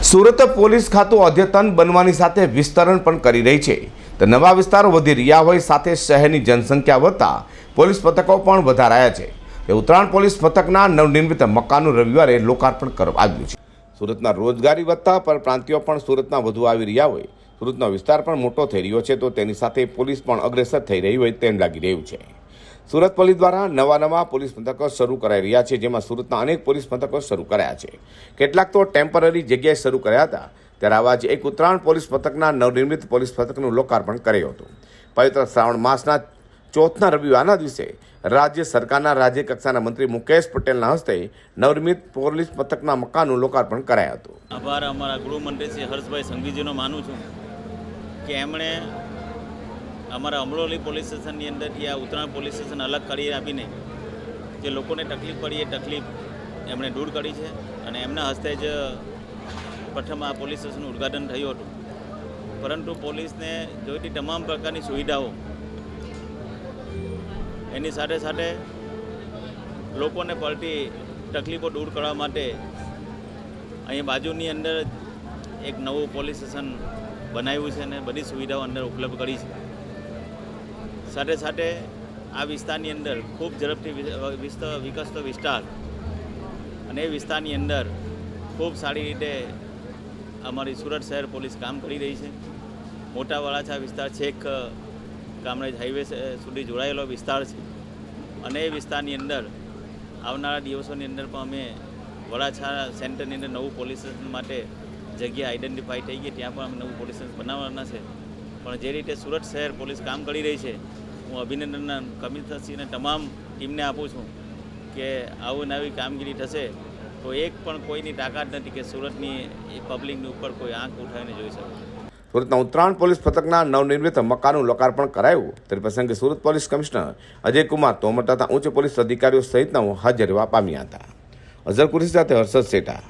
Surat police ખાતું અદ્યતન બનવાની સાથે વિસ્તરણ પણ કરી રહી છે. તો નવા વિસ્તારો વધી રહ્યા હોય સાથે શહેરની જનસંખ્યા વધતા પોલીસ પથકો પણ વધારાયા છે. તે ઉત્તરાયણ પોલીસ પથકના નવનિર્મિત મકાનનું રવિવારે લોકાર્પણ કરવામાં આવ્યું છે. સુરતના રોજગારી વધતા પરપ્રાંતિયો પણ સુરતના વધુ આવી રહ્યા હોય. સુરતનો વિસ્તાર પણ મોટો થઈ રહ્યો છે તો તેની સાથે પોલીસ પણ અગ્રેસર થઈ રહી હોય તેમ લાગી રહ્યું છે. સુરત પોલીસ દ્વારા નવા નવા પોલીસ મથકો શરૂ કરાઈ રહ્યા છે, જેમાં સુરતના અનેક પોલીસ મથકો શરૂ કરાયા છે. કેટલાક તો ટેમ્પરરી જગ્યાએ શરૂ કર્યા હતા, ત્યારે આવા જ એક ઉત્તરાયણ પોલીસ મથકના નવનિર્મિત પોલીસ મથકનું લોકાર્પણ કર્યું હતું. પવિત્ર શ્રાવણ માસના ચોથના રવિવારના દિવસે રાજ્ય સરકારના રાજ્ય કક્ષાના મંત્રી મુકેશ પટેલના હસ્તે નવનિર્મિત પોલીસ મથકના મકાનનું લોકાર્પણ કરાયું હતું. આભાર અમારા ગૃહમંત્રી શ્રી હર્ષભાઈ સંઘવીજીનો માનું છું કે એમણે અમારા અમરોલી પોલીસ સ્ટેશનની અંદરથી આ ઉત્તરાયણ પોલીસ સ્ટેશન અલગ કરી આપીને જે લોકોને તકલીફ પડી એ તકલીફ એમણે દૂર કરી છે અને એમના હસ્તે જ પ્રથમ આ પોલીસ સ્ટેશનનું ઉદ્ઘાટન થયું હતું. પરંતુ પોલીસને જોઈતી તમામ પ્રકારની સુવિધાઓ એની સાથે સાથે લોકોને પડતી તકલીફો દૂર કરવા માટે અહીં બાજુની અંદર એક નવું પોલીસ સ્ટેશન બનાવ્યું છે અને બધી સુવિધાઓ અંદર ઉપલબ્ધ કરી છે. સાથે સાથે આ વિસ્તારની અંદર ખૂબ ઝડપથી વિ- વિસ્ત, વિકસતો વિસ્તાર અને એ વિસ્તારની અંદર ખૂબ સારી રીતે અમારી સુરત શહેર પોલીસ કામ કરી રહી છે. મોટા વળાછા વિસ્તાર છેક કામરેજ હાઈવે સુધી જોડાયેલો વિસ્તાર છે. અને એ વિસ્તારની અંદર આવનારા દિવસોની અંદર પણ અમે વડાછા સેન્ટરની અંદર નવું પોલીસ સ્ટેશન માટે જગ્યા આઈડેન્ટિફાઈ થઈ ગઈ. ત્યાં પણ અમે નવું પોલીસ સ્ટેશન બનાવવાના છે. પણ જે રીતે સુરત શહેર પોલીસ કામ કરી રહી છે, હું અભિનંદન કમિશનરશ્રીને તમામ ટીમને આપું છું કે આવું નવી કામગીરી થશે, તો એક પણ કોઈની તાકાત નથી કે સુરતની એ પબ્લિકની ઉપર કોઈ આંખ ઉઠાવીને જોઈ શકે. સુરતના ઉત્તરાયણ પોલીસ પથકના નવનિર્મિત મકાનનું લોકાર્પણ કરાયું. તે પ્રસંગે સુરત પોલીસ કમિશનર અજયકુમાર તોમર તથા ઉચ્ચ પોલીસ અધિકારીઓ સહિતના હાજર પામ્યા હતા. અઝર સાથે હર્ષદ શેઠા